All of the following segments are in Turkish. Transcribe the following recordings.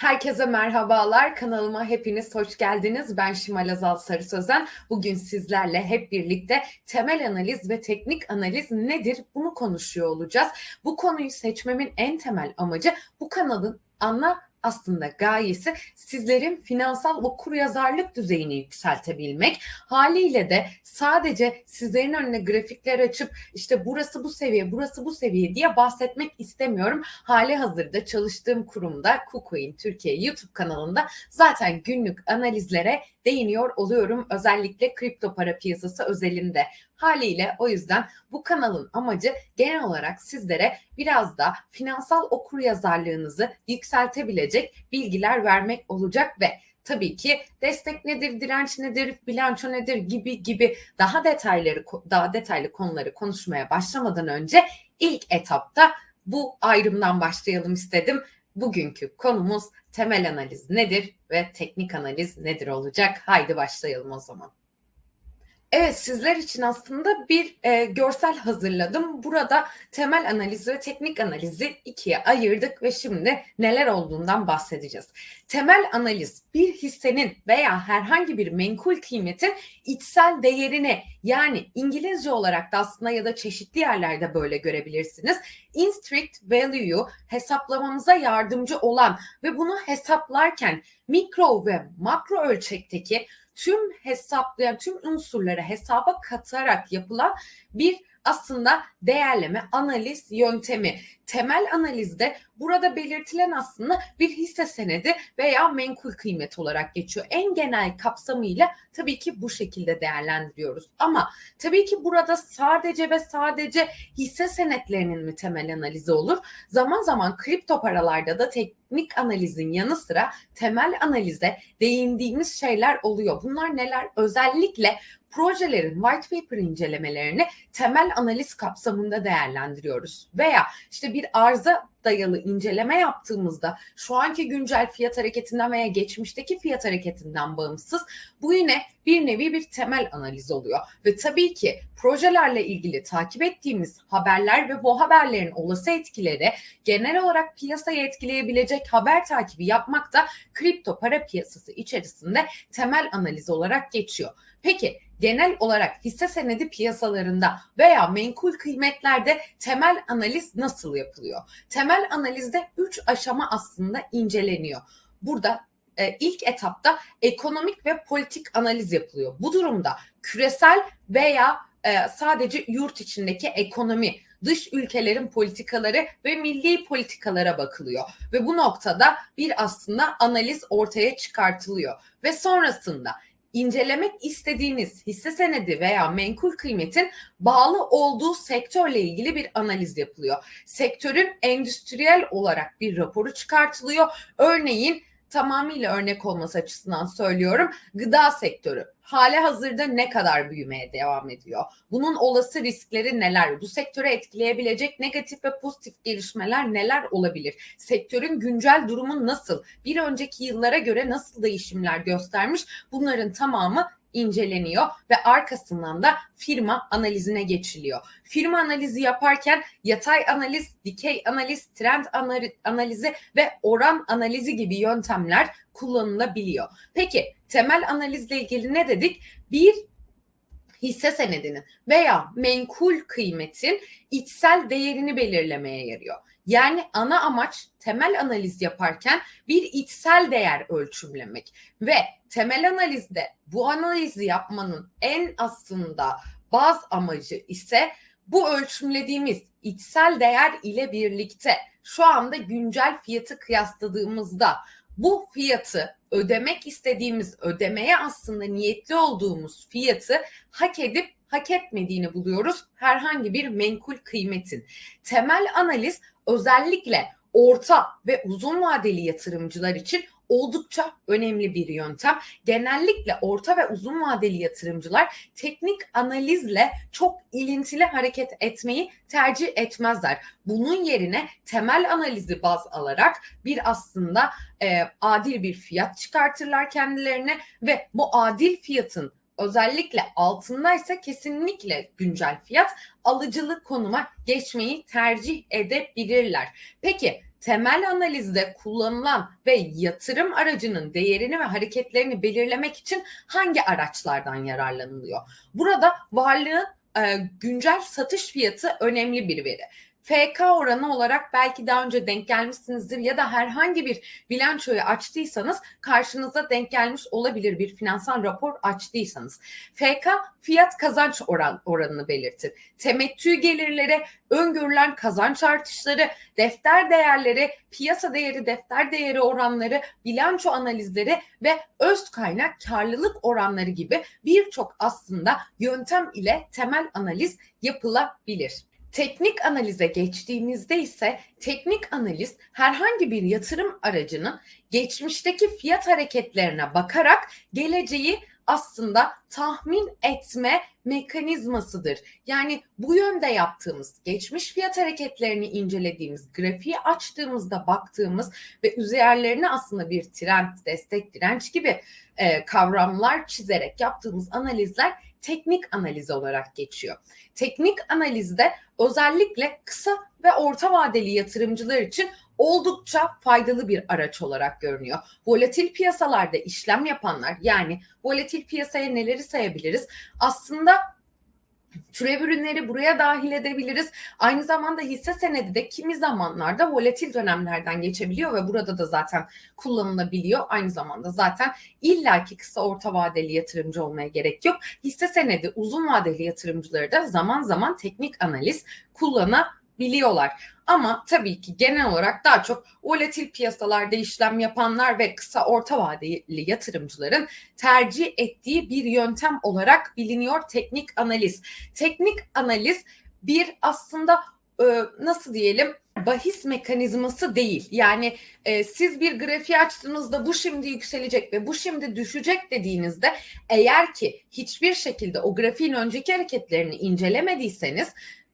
Herkese merhabalar. Kanalıma hepiniz hoş geldiniz. Ben Şimal Azal Sarı Sözen. Bugün sizlerle hep birlikte temel analiz ve teknik analiz nedir bunu konuşuyor olacağız. Bu konuyu seçmemin en temel amacı bu kanalın ana aslında gayesi sizlerin finansal okuryazarlık düzeyini yükseltebilmek. Haliyle de sadece sizlerin önüne grafikler açıp işte burası bu seviye, burası bu seviye diye bahsetmek istemiyorum. Hali hazırda çalıştığım kurumda KuCoin Türkiye YouTube kanalında zaten günlük analizlere değiniyor oluyorum. Özellikle kripto para piyasası özelinde. Haliyle o yüzden bu kanalın amacı genel olarak sizlere biraz da finansal okuryazarlığınızı yükseltebilecek bilgiler vermek olacak ve tabii ki destek nedir, direnç nedir, bilanço nedir gibi gibi daha detayları daha detaylı konuları konuşmaya başlamadan önce ilk etapta bu ayrımdan başlayalım istedim. Bugünkü konumuz temel analiz nedir ve teknik analiz nedir olacak? Haydi başlayalım o zaman. Evet sizler için aslında bir e, görsel hazırladım. Burada temel analizi ve teknik analizi ikiye ayırdık ve şimdi neler olduğundan bahsedeceğiz. Temel analiz bir hissenin veya herhangi bir menkul kıymetin içsel değerini yani İngilizce olarak da aslında ya da çeşitli yerlerde böyle görebilirsiniz. Intrinsic value'yu hesaplamamıza yardımcı olan ve bunu hesaplarken mikro ve makro ölçekteki tüm hesaplayan tüm unsurları hesaba katarak yapılan bir aslında değerleme, analiz yöntemi. Temel analizde burada belirtilen aslında bir hisse senedi veya menkul kıymet olarak geçiyor. En genel kapsamıyla tabii ki bu şekilde değerlendiriyoruz. Ama tabii ki burada sadece ve sadece hisse senetlerinin mi temel analizi olur? Zaman zaman kripto paralarda da teknik analizin yanı sıra temel analize değindiğimiz şeyler oluyor. Bunlar neler? Özellikle projelerin white paper incelemelerini temel analiz kapsamında değerlendiriyoruz. Veya işte bir arıza dayalı inceleme yaptığımızda şu anki güncel fiyat hareketinden veya geçmişteki fiyat hareketinden bağımsız bu yine bir nevi bir temel analiz oluyor. Ve tabii ki projelerle ilgili takip ettiğimiz haberler ve bu haberlerin olası etkileri genel olarak piyasayı etkileyebilecek haber takibi yapmak da kripto para piyasası içerisinde temel analiz olarak geçiyor. Peki genel olarak hisse senedi piyasalarında veya menkul kıymetlerde temel analiz nasıl yapılıyor? Temel analizde 3 aşama aslında inceleniyor. Burada e, ilk etapta ekonomik ve politik analiz yapılıyor. Bu durumda küresel veya e, sadece yurt içindeki ekonomi, dış ülkelerin politikaları ve milli politikalara bakılıyor. Ve bu noktada bir aslında analiz ortaya çıkartılıyor. Ve sonrasında incelemek istediğiniz hisse senedi veya menkul kıymetin bağlı olduğu sektörle ilgili bir analiz yapılıyor. Sektörün endüstriyel olarak bir raporu çıkartılıyor. Örneğin tamamıyla örnek olması açısından söylüyorum. Gıda sektörü hali hazırda ne kadar büyümeye devam ediyor? Bunun olası riskleri neler? Bu sektöre etkileyebilecek negatif ve pozitif gelişmeler neler olabilir? Sektörün güncel durumu nasıl? Bir önceki yıllara göre nasıl değişimler göstermiş? Bunların tamamı inceleniyor ve arkasından da firma analizine geçiliyor. Firma analizi yaparken yatay analiz, dikey analiz, trend analizi ve oran analizi gibi yöntemler kullanılabiliyor. Peki temel analizle ilgili ne dedik? Bir hisse senedinin veya menkul kıymetin içsel değerini belirlemeye yarıyor. Yani ana amaç temel analiz yaparken bir içsel değer ölçümlemek ve temel analizde bu analizi yapmanın en aslında baz amacı ise bu ölçümlediğimiz içsel değer ile birlikte şu anda güncel fiyatı kıyasladığımızda bu fiyatı ödemek istediğimiz ödemeye aslında niyetli olduğumuz fiyatı hak edip hak etmediğini buluyoruz herhangi bir menkul kıymetin. Temel analiz özellikle orta ve uzun vadeli yatırımcılar için oldukça önemli bir yöntem. Genellikle orta ve uzun vadeli yatırımcılar teknik analizle çok ilintili hareket etmeyi tercih etmezler. Bunun yerine temel analizi baz alarak bir aslında e, adil bir fiyat çıkartırlar kendilerine ve bu adil fiyatın özellikle altındaysa kesinlikle güncel fiyat alıcılık konuma geçmeyi tercih edebilirler. Peki temel analizde kullanılan ve yatırım aracının değerini ve hareketlerini belirlemek için hangi araçlardan yararlanılıyor? Burada varlığın e, güncel satış fiyatı önemli bir veri. FK oranı olarak belki daha önce denk gelmişsinizdir ya da herhangi bir bilançoyu açtıysanız karşınıza denk gelmiş olabilir bir finansal rapor açtıysanız. FK fiyat kazanç oran, oranını belirtir. Temettü gelirleri, öngörülen kazanç artışları, defter değerleri, piyasa değeri, defter değeri oranları, bilanço analizleri ve öz kaynak karlılık oranları gibi birçok aslında yöntem ile temel analiz yapılabilir. Teknik analize geçtiğimizde ise teknik analiz herhangi bir yatırım aracının geçmişteki fiyat hareketlerine bakarak geleceği aslında tahmin etme mekanizmasıdır. Yani bu yönde yaptığımız, geçmiş fiyat hareketlerini incelediğimiz, grafiği açtığımızda baktığımız ve üzerlerine aslında bir trend, destek, direnç gibi e, kavramlar çizerek yaptığımız analizler teknik analiz olarak geçiyor. Teknik analizde özellikle kısa ve orta vadeli yatırımcılar için oldukça faydalı bir araç olarak görünüyor. Volatil piyasalarda işlem yapanlar yani volatil piyasaya neleri sayabiliriz? Aslında Türev ürünleri buraya dahil edebiliriz. Aynı zamanda hisse senedi de kimi zamanlarda volatil dönemlerden geçebiliyor ve burada da zaten kullanılabiliyor. Aynı zamanda zaten illaki kısa orta vadeli yatırımcı olmaya gerek yok. Hisse senedi uzun vadeli yatırımcıları da zaman zaman teknik analiz kullanabiliyorlar. Ama tabii ki genel olarak daha çok volatil piyasalarda işlem yapanlar ve kısa orta vadeli yatırımcıların tercih ettiği bir yöntem olarak biliniyor teknik analiz. Teknik analiz bir aslında e, nasıl diyelim bahis mekanizması değil. Yani e, siz bir grafiği açtığınızda bu şimdi yükselecek ve bu şimdi düşecek dediğinizde eğer ki hiçbir şekilde o grafiğin önceki hareketlerini incelemediyseniz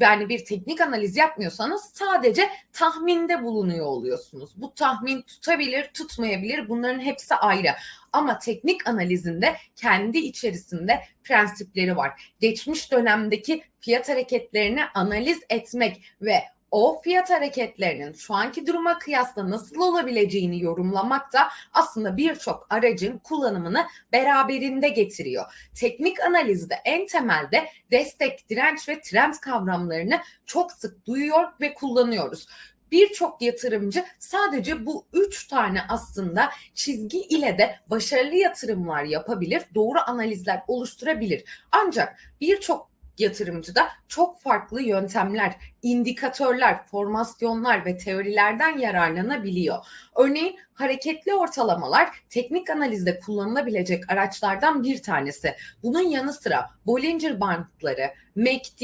yani bir teknik analiz yapmıyorsanız sadece tahminde bulunuyor oluyorsunuz. Bu tahmin tutabilir, tutmayabilir. Bunların hepsi ayrı. Ama teknik analizinde kendi içerisinde prensipleri var. Geçmiş dönemdeki fiyat hareketlerini analiz etmek ve o fiyat hareketlerinin şu anki duruma kıyasla nasıl olabileceğini yorumlamak da aslında birçok aracın kullanımını beraberinde getiriyor. Teknik analizde en temelde destek, direnç ve trend kavramlarını çok sık duyuyor ve kullanıyoruz birçok yatırımcı sadece bu üç tane aslında çizgi ile de başarılı yatırımlar yapabilir, doğru analizler oluşturabilir. Ancak birçok yatırımcıda çok farklı yöntemler, indikatörler, formasyonlar ve teorilerden yararlanabiliyor. Örneğin hareketli ortalamalar teknik analizde kullanılabilecek araçlardan bir tanesi. Bunun yanı sıra Bollinger Bandları, MACD,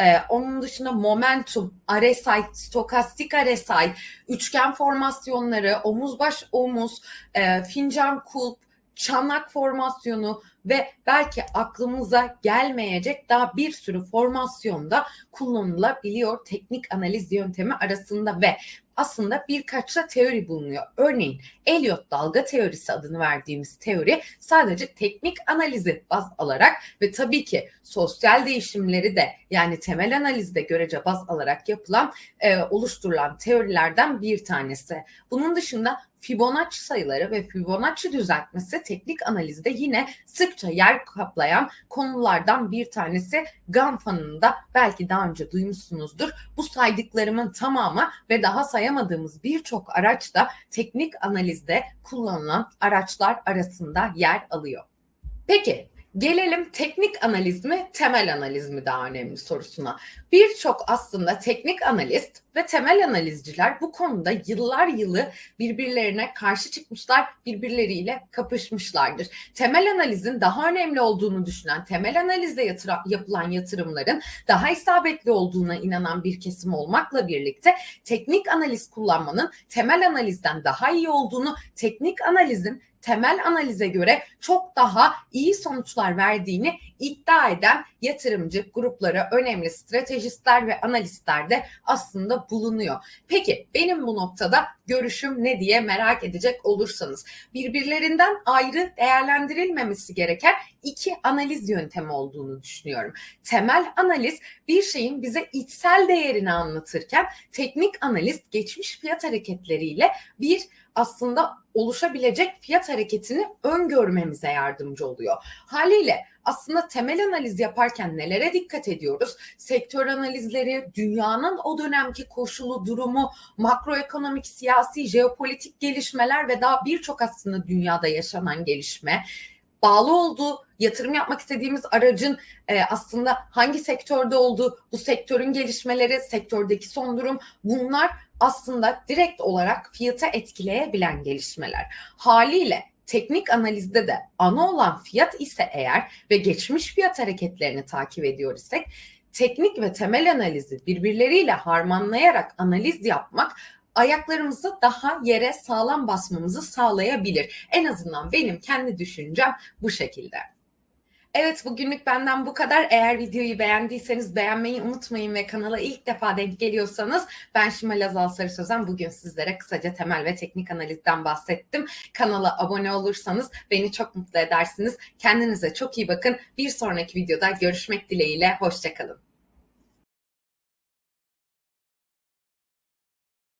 ee, onun dışında momentum, RSI, stokastik RSI, üçgen formasyonları, omuz baş omuz, e, fincan kulp, çanak formasyonu ve belki aklımıza gelmeyecek daha bir sürü formasyonda kullanılabiliyor teknik analiz yöntemi arasında ve aslında birkaç da teori bulunuyor. Örneğin Elliot dalga teorisi adını verdiğimiz teori sadece teknik analizi baz alarak ve tabii ki sosyal değişimleri de yani temel analizde görece baz alarak yapılan e, oluşturulan teorilerden bir tanesi. Bunun dışında Fibonacci sayıları ve Fibonacci düzeltmesi teknik analizde yine sıkça yer kaplayan konulardan bir tanesi GANFA'nın da belki daha önce duymuşsunuzdur. Bu saydıklarımın tamamı ve daha sayamadığımız birçok araç da teknik analizde kullanılan araçlar arasında yer alıyor. Peki Gelelim teknik analiz mi, temel analiz mi daha önemli sorusuna. Birçok aslında teknik analist ve temel analizciler bu konuda yıllar yılı birbirlerine karşı çıkmışlar, birbirleriyle kapışmışlardır. Temel analizin daha önemli olduğunu düşünen, temel analizde yatıra, yapılan yatırımların daha isabetli olduğuna inanan bir kesim olmakla birlikte teknik analiz kullanmanın temel analizden daha iyi olduğunu, teknik analizin temel analize göre çok daha iyi sonuçlar verdiğini iddia eden yatırımcı grupları, önemli stratejistler ve analistler de aslında bulunuyor. Peki benim bu noktada görüşüm ne diye merak edecek olursanız birbirlerinden ayrı değerlendirilmemesi gereken iki analiz yöntemi olduğunu düşünüyorum. Temel analiz bir şeyin bize içsel değerini anlatırken teknik analiz geçmiş fiyat hareketleriyle bir aslında oluşabilecek fiyat hareketini öngörmemize yardımcı oluyor. Haliyle aslında temel analiz yaparken nelere dikkat ediyoruz? Sektör analizleri, dünyanın o dönemki koşulu, durumu, makroekonomik, siyasi, jeopolitik gelişmeler ve daha birçok aslında dünyada yaşanan gelişme, bağlı olduğu yatırım yapmak istediğimiz aracın e, aslında hangi sektörde olduğu, bu sektörün gelişmeleri, sektördeki son durum bunlar aslında direkt olarak fiyata etkileyebilen gelişmeler. Haliyle teknik analizde de ana olan fiyat ise eğer ve geçmiş fiyat hareketlerini takip ediyor isek teknik ve temel analizi birbirleriyle harmanlayarak analiz yapmak ayaklarımızı daha yere sağlam basmamızı sağlayabilir. En azından benim kendi düşüncem bu şekilde. Evet bugünlük benden bu kadar. Eğer videoyu beğendiyseniz beğenmeyi unutmayın ve kanala ilk defa denk geliyorsanız ben Şimal Azal Sarı Sözen bugün sizlere kısaca temel ve teknik analizden bahsettim. Kanala abone olursanız beni çok mutlu edersiniz. Kendinize çok iyi bakın. Bir sonraki videoda görüşmek dileğiyle. Hoşçakalın.